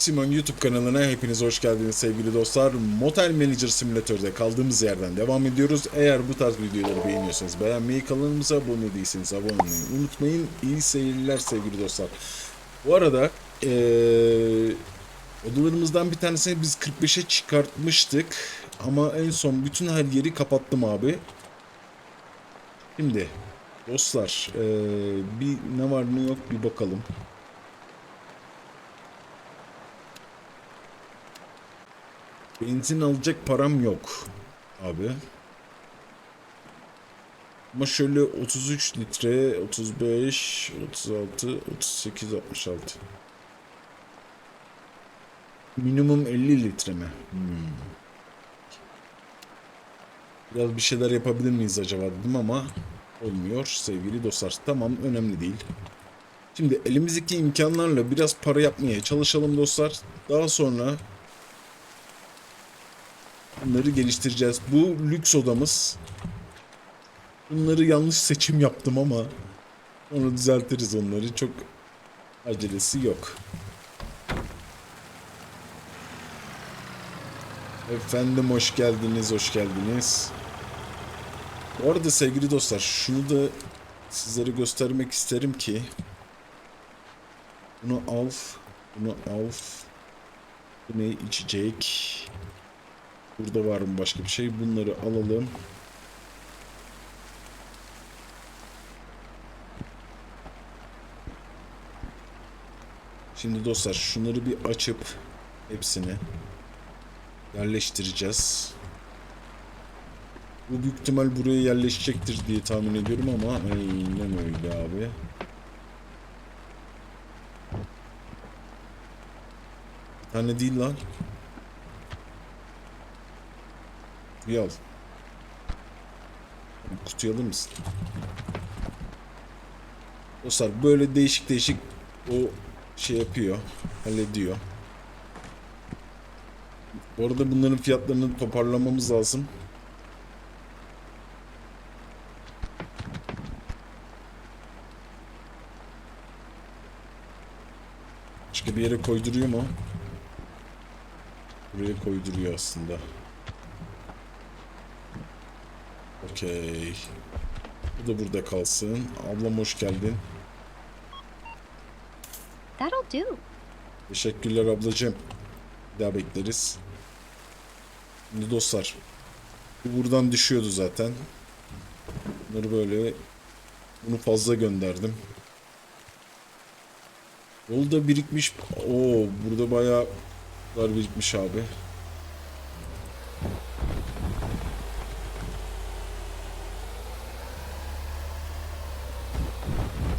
Simon YouTube kanalına hepiniz hoş geldiniz sevgili dostlar. Motel Manager Simülatör'de kaldığımız yerden devam ediyoruz. Eğer bu tarz videoları beğeniyorsanız beğenmeyi, kanalımıza abone değilseniz abone olmayı unutmayın. İyi seyirler sevgili dostlar. Bu arada eee odalarımızdan bir tanesini biz 45'e çıkartmıştık. Ama en son bütün her yeri kapattım abi. Şimdi dostlar eee, bir ne var ne yok bir bakalım. Benzin alacak param yok abi. Ama şöyle 33 litre, 35, 36, 38, 66. Minimum 50 litre mi? Hmm. Biraz bir şeyler yapabilir miyiz acaba dedim ama olmuyor sevgili dostlar. Tamam önemli değil. Şimdi elimizdeki imkanlarla biraz para yapmaya çalışalım dostlar. Daha sonra Bunları geliştireceğiz. Bu lüks odamız. Bunları yanlış seçim yaptım ama onu düzeltiriz onları. Çok acelesi yok. Efendim hoş geldiniz, hoş geldiniz. Bu arada sevgili dostlar şunu da sizlere göstermek isterim ki bunu al, bunu al. Bu ne içecek? Burada var mı başka bir şey? Bunları alalım. Şimdi dostlar şunları bir açıp hepsini yerleştireceğiz. Bu büyük ihtimal buraya yerleşecektir diye tahmin ediyorum ama aynen öyle abi. Bir tane değil lan. Kutuyu al. Kutuyu alır mısın? Dostlar böyle değişik değişik o şey yapıyor. Hallediyor. Bu arada bunların fiyatlarını toparlamamız lazım. Başka bir yere koyduruyor mu? Buraya koyduruyor aslında. Okey. Bu da burada kalsın. Ablam hoş geldin. That'll do. Teşekkürler ablacığım. Bir daha bekleriz. Şimdi dostlar. Bu buradan düşüyordu zaten. Bunları böyle bunu fazla gönderdim. Yolda birikmiş. Oo burada bayağı birikmiş abi.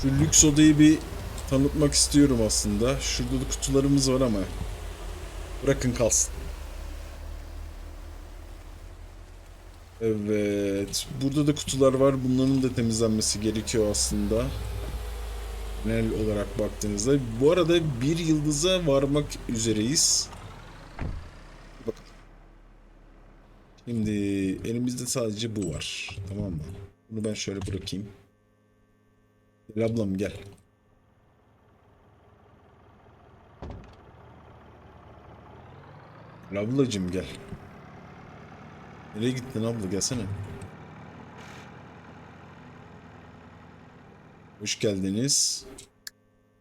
Şu lüks odayı bir tanıtmak istiyorum aslında. Şurada da kutularımız var ama bırakın kalsın. Evet. Burada da kutular var. Bunların da temizlenmesi gerekiyor aslında. Genel olarak baktığınızda. Bu arada bir yıldıza varmak üzereyiz. Şimdi elimizde sadece bu var. Tamam mı? Bunu ben şöyle bırakayım. Gel ablam gel. Gel ablacım gel. Nereye gittin abla gelsene. Hoş geldiniz.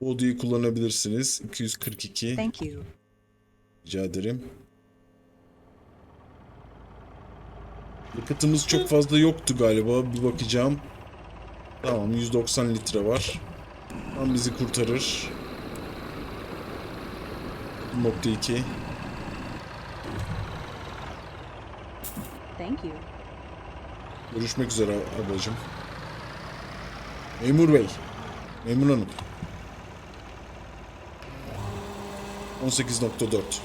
Bu odayı kullanabilirsiniz. 242. Thank you. Rica ederim. Yakıtımız çok fazla yoktu galiba. Bir bakacağım. Tamam 190 litre var. Tam bizi kurtarır. 1.2 Thank you. Görüşmek üzere ablacığım. Memur bey. Memur hanım. 18.4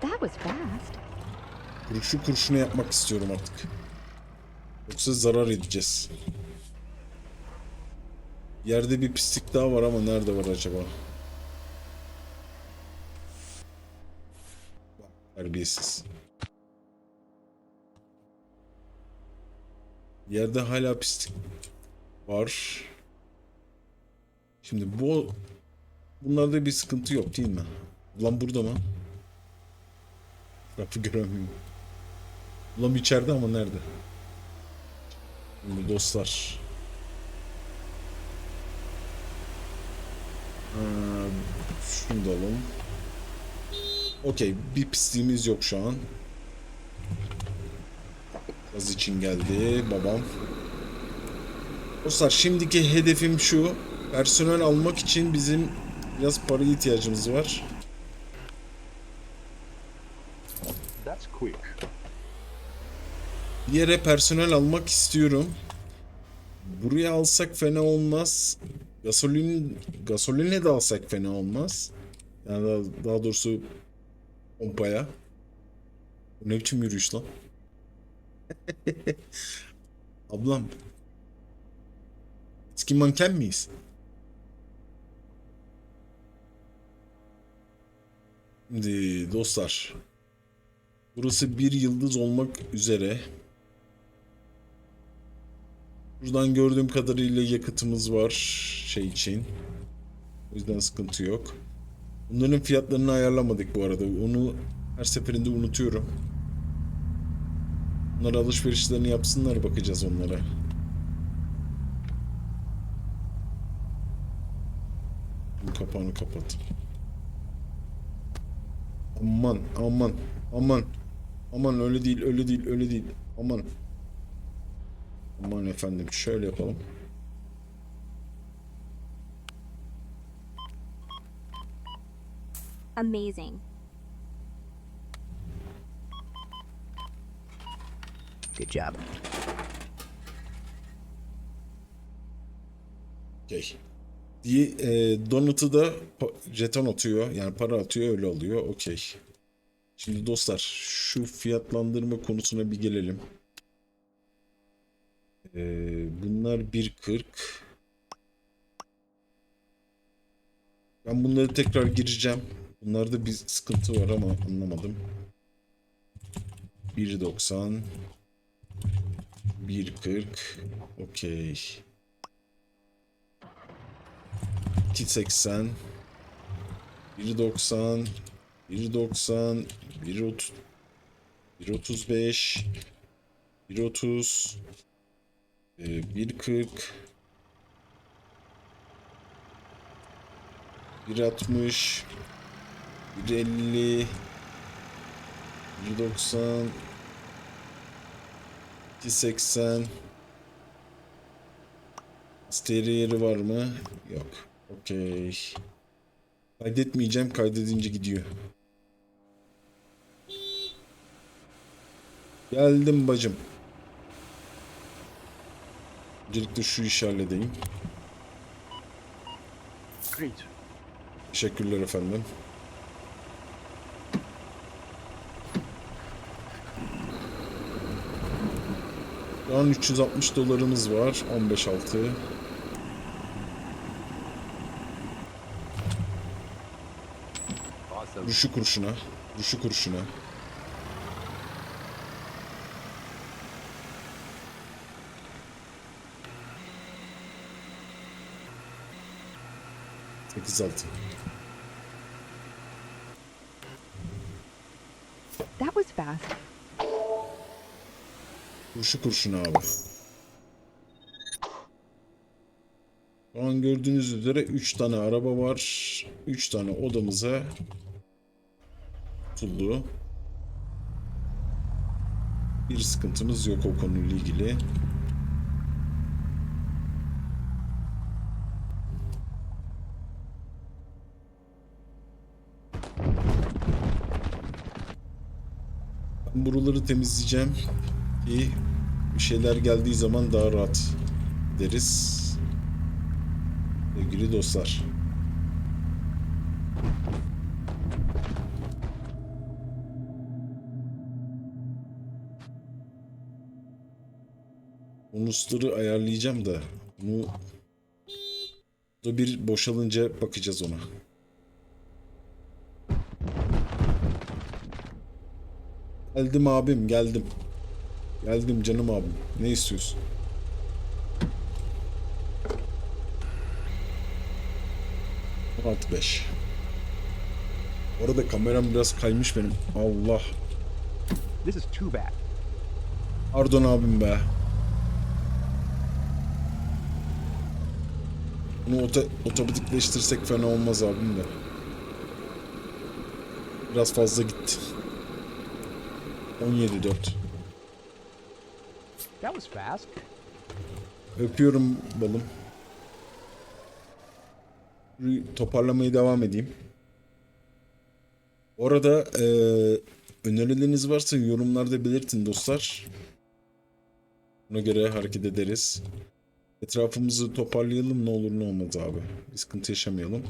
That was fast. Kurşu kurşuna yapmak istiyorum artık. Yoksa zarar edeceğiz. Yerde bir pislik daha var ama nerede var acaba? Terbiyesiz. Yerde hala pislik var. Şimdi bu bunlarda bir sıkıntı yok değil mi? Ulan burada mı? Rapı göremiyorum. Ulan içeride ama nerede? Şimdi dostlar. Ha, şunu da alalım. Okey. Bir pisliğimiz yok şu an. Gaz için geldi babam. Dostlar şimdiki hedefim şu. Personel almak için bizim biraz para ihtiyacımız var. That's quick. Yere personel almak istiyorum. Buraya alsak fena olmaz. Gasolin gasoline de alsak fena olmaz. Yani daha, daha doğrusu pompaya. Bu ne biçim yürüyüş lan? Ablam. Eski manken miyiz? Şimdi dostlar. Burası bir yıldız olmak üzere. Buradan gördüğüm kadarıyla yakıtımız var şey için. O yüzden sıkıntı yok. Bunların fiyatlarını ayarlamadık bu arada. Onu her seferinde unutuyorum. Bunlar alışverişlerini yapsınlar bakacağız onlara. Bu kapağını kapat. Aman aman aman. Aman öyle değil öyle değil öyle değil. Aman. Aman efendim şöyle yapalım. Amazing. Good job. Okey. Diye e, Donut'u da jeton atıyor. Yani para atıyor öyle oluyor. Okey. Şimdi dostlar şu fiyatlandırma konusuna bir gelelim. E, bunlar 1.40. Ben bunları tekrar gireceğim. Bunlarda bir sıkıntı var ama anlamadım. 1.90 1.40 Okey. 2.80 1.90 1.90 1.30 1.35 1.30 e, 1.40 1.60 1.50 1.90 2.80 Stereo yeri var mı? Yok. Okey. Kaydetmeyeceğim. Kaydedince gidiyor. Geldim bacım. Öncelikle şu işi halledeyim. Great. Teşekkürler efendim. Şu an 360 dolarımız var. 15 altı. Düşü kurşuna. Düşü kurşuna. 8 altın. That was fast. Kurşu kurşun abi. Şu an gördüğünüz üzere 3 tane araba var. 3 tane odamıza tutuldu. Bir sıkıntımız yok o konuyla ilgili. Buraları temizleyeceğim ki bir şeyler geldiği zaman daha rahat gideriz. Sevgili dostlar. Bonusları ayarlayacağım da bunu da bir boşalınca bakacağız ona. Geldim abim geldim. Geldim canım abim. Ne istiyorsun? Artı 5. Orada kameram biraz kaymış benim. Allah. This is too bad. Pardon abim be. Bunu ota otomatikleştirsek fena olmaz abim de. Biraz fazla gitti. 17.4 That was fast. Öpüyorum balım. Toparlamaya devam edeyim. Bu arada eee önerileriniz varsa yorumlarda belirtin dostlar. Buna göre hareket ederiz. Etrafımızı toparlayalım ne olur ne olmaz abi. Bir sıkıntı yaşamayalım.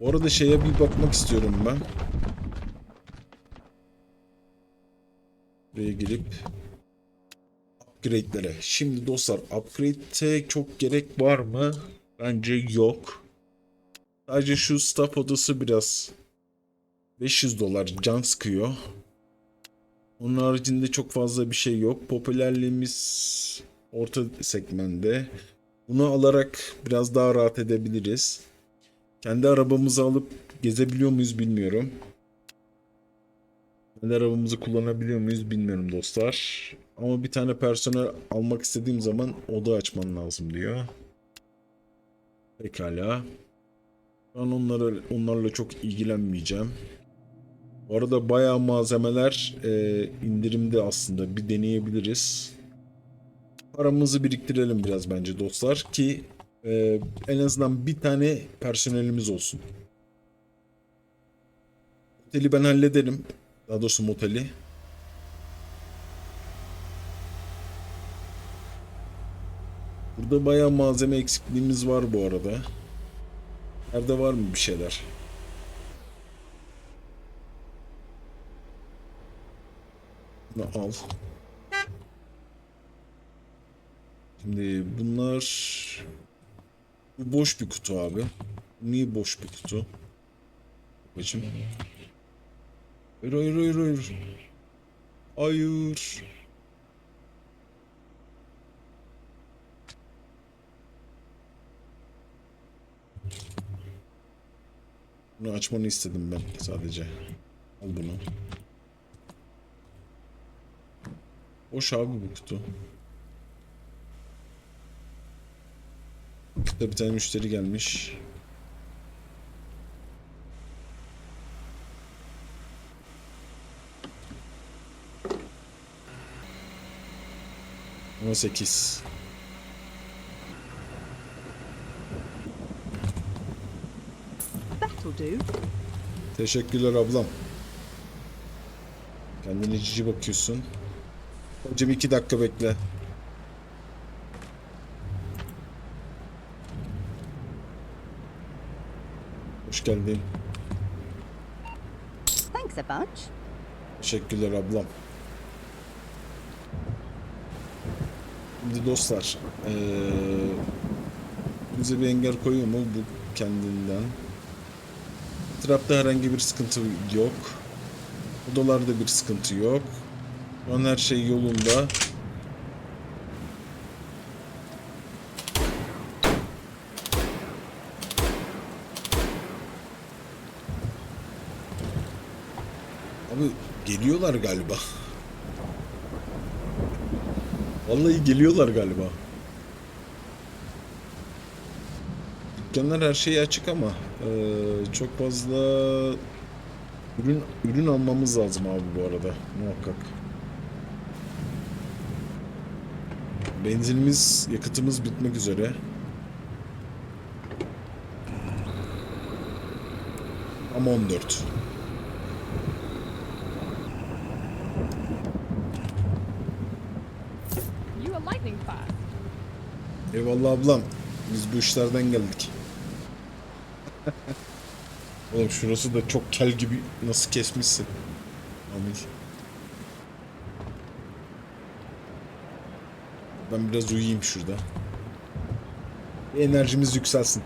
Bu arada şeye bir bakmak istiyorum ben. Buraya girip upgrade'lere. Şimdi dostlar upgrade'e çok gerek var mı? Bence yok. Sadece şu staff odası biraz 500 dolar can sıkıyor. Onun haricinde çok fazla bir şey yok. Popülerliğimiz orta segmente. Bunu alarak biraz daha rahat edebiliriz. Kendi arabamızı alıp gezebiliyor muyuz bilmiyorum. Kendi arabamızı kullanabiliyor muyuz bilmiyorum dostlar. Ama bir tane personel almak istediğim zaman oda açman lazım diyor. Pekala. Ben onlara, onlarla çok ilgilenmeyeceğim. Bu arada bayağı malzemeler e, indirimde aslında. Bir deneyebiliriz. Paramızı biriktirelim biraz bence dostlar ki e, en azından bir tane personelimiz olsun. Oteli ben hallederim. Daha doğrusu moteli. Burada bayağı malzeme eksikliğimiz var bu arada. Nerede var mı bir şeyler? Bunu al. Şimdi bunlar bu boş bir kutu abi. Niye boş bir kutu? Babacım. Hayır hayır hayır hayır. Hayır. Bunu açmanı istedim ben sadece. Al bunu. Boş abi bu kutu. Kutuda bir tane müşteri gelmiş. Ama 8. That'll do. Teşekkürler ablam. Kendine cici bakıyorsun. Hocam iki dakika bekle. Hoş geldin. Thanks a bunch. Teşekkürler ablam. Şimdi dostlar, eee bize bir engel koyuyor mu bu kendinden? Trapta herhangi bir sıkıntı yok. Odalarda bir sıkıntı yok. Şu her şey yolunda. Abi geliyorlar galiba. Vallahi geliyorlar galiba. Dükkanlar her şeyi açık ama eee, çok fazla ürün ürün almamız lazım abi bu arada muhakkak. Benzinimiz, yakıtımız bitmek üzere. Ama 14. You are lightning fast. Eyvallah ablam. Biz bu işlerden geldik. Oğlum şurası da çok kel gibi nasıl kesmişsin. Amin. Ben biraz uyuyayım şurada. Enerjimiz yükselsin.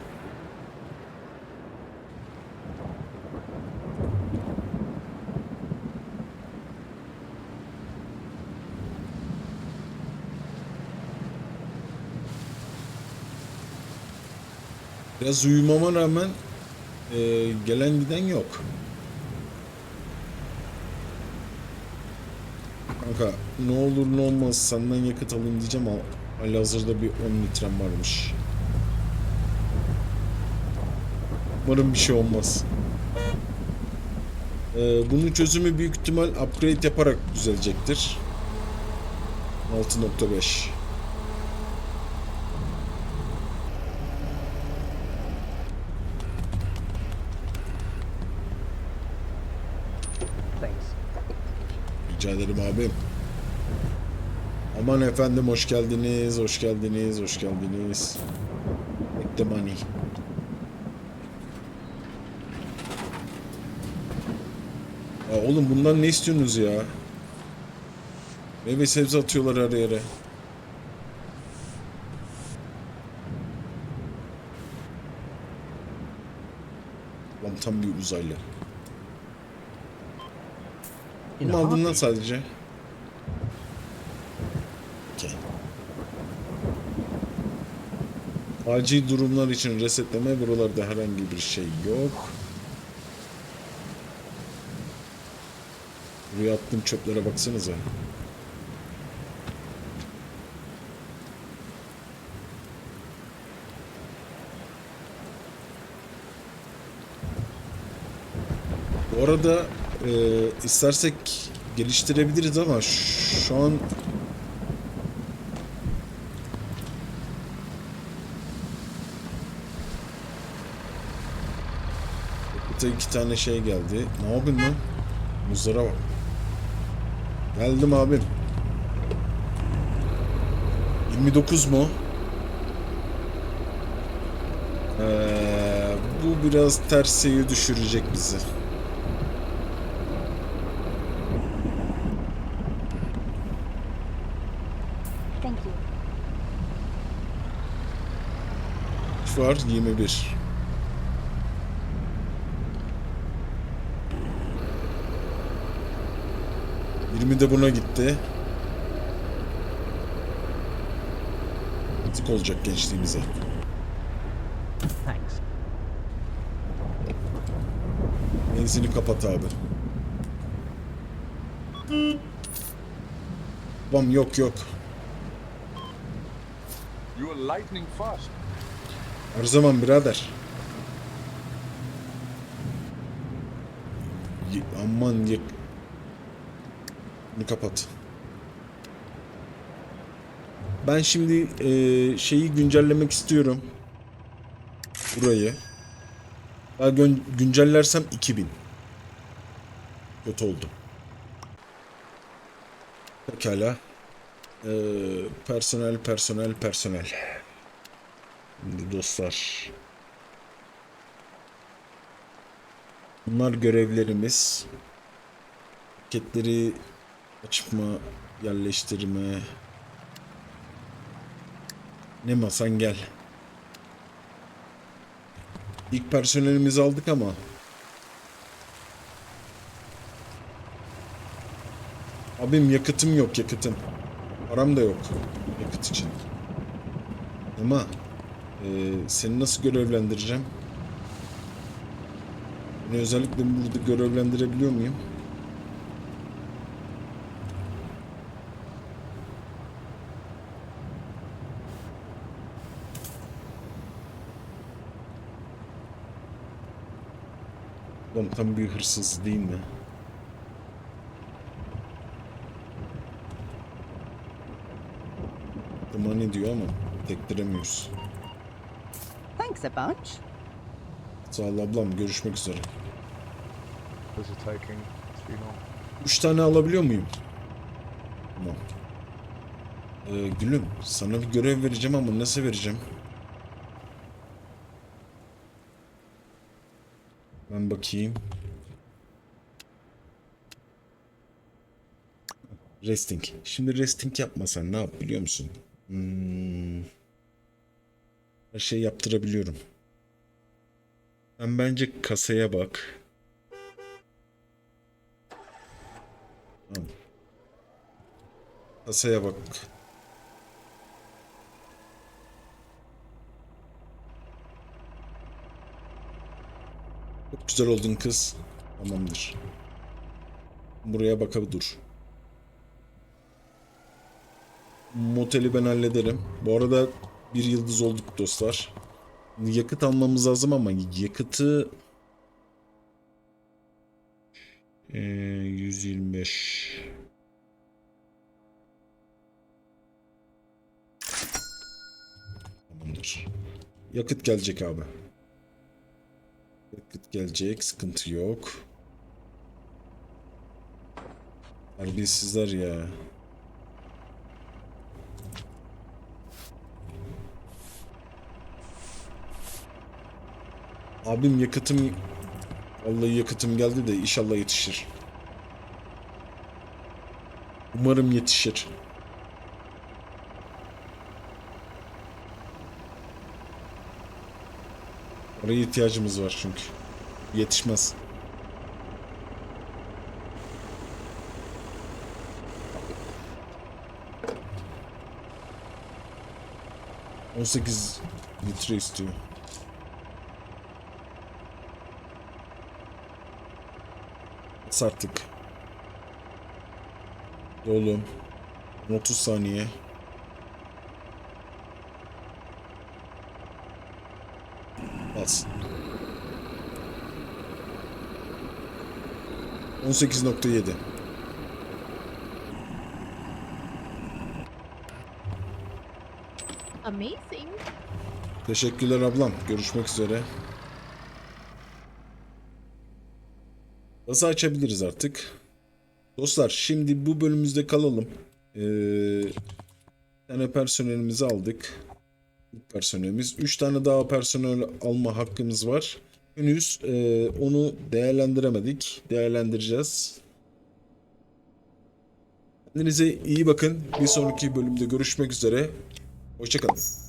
Biraz uyumama rağmen Ee, gelen giden yok. Kanka ne olur ne olmaz senden yakıt alayım diyeceğim ama halihazırda bir 10 litrem varmış. Umarım bir şey olmaz. Ee, bunun çözümü büyük ihtimal upgrade yaparak düzelecektir. 6.5 Thanks. Rica ederim abim. Aman efendim hoş geldiniz, hoş geldiniz, hoş geldiniz. Take the money. Ya oğlum bundan ne istiyorsunuz ya? Meyve sebze atıyorlar her yere. Lan tam bir uzaylı. Heartbeat. sadece. Acil durumlar için resetleme buralarda herhangi bir şey yok. Buraya attığım çöplere baksanıza. Bu arada e, istersek geliştirebiliriz ama şu an Yakıta iki tane şey geldi. Ne yapayım lan? Muzlara bak. Geldim abim. 29 mu? Ee, bu biraz terseyi düşürecek bizi. Şu var 21. Yirmi de buna gitti. Tık olacak gençliğimize. Thanks. Benzini kapat abi. Bam yok yok. You are lightning fast. Her zaman birader. Y- aman yak. Bunu kapat. Ben şimdi eee, şeyi güncellemek istiyorum. Burayı. Ben gün- güncellersem 2000. Kötü oldu. Pekala. Eee, personel, personel, personel. Şimdi dostlar. Bunlar görevlerimiz. Paketleri açma, yerleştirme. Ne masan gel. İlk personelimizi aldık ama Abim yakıtım yok yakıtım. Param da yok yakıt için. Ama ee, seni nasıl görevlendireceğim? Beni özellikle burada görevlendirebiliyor muyum? Lan tam bir hırsız değil mi? Duman diyor ama tektiremiyoruz. Thanks a bunch. Sağ ol ablam görüşmek üzere. This is taking too long. Üç tane alabiliyor muyum? Tamam. Ee, gülüm sana bir görev vereceğim ama nasıl vereceğim? Ben bakayım. Resting. Şimdi resting yapmasan ne yap biliyor musun? Hmm. Her şey yaptırabiliyorum. Sen bence kasaya bak. Tamam. Kasaya bak. Çok güzel oldun kız. Tamamdır. Buraya bakabilir dur. Moteli ben hallederim. Bu arada bir yıldız olduk dostlar. Yakıt almamız lazım ama yakıtı ee, 125 Tamamdır. Yakıt gelecek abi. Yakıt gelecek. Sıkıntı yok. Terbiyesizler ya. Abim yakıtım Vallahi yakıtım geldi de inşallah yetişir. Umarım yetişir. Oraya ihtiyacımız var çünkü. Yetişmez. On sekiz litre istiyor. Bas artık. Dolu. 30 saniye. Bas. 18.7 Amazing. Teşekkürler ablam. Görüşmek üzere. Nasıl açabiliriz artık? Dostlar şimdi bu bölümümüzde kalalım. Ee, tane personelimizi aldık. Personelimiz. 3 tane daha personel alma hakkımız var. Henüz e, onu değerlendiremedik. Değerlendireceğiz. Kendinize iyi bakın. Bir sonraki bölümde görüşmek üzere. Hoşçakalın.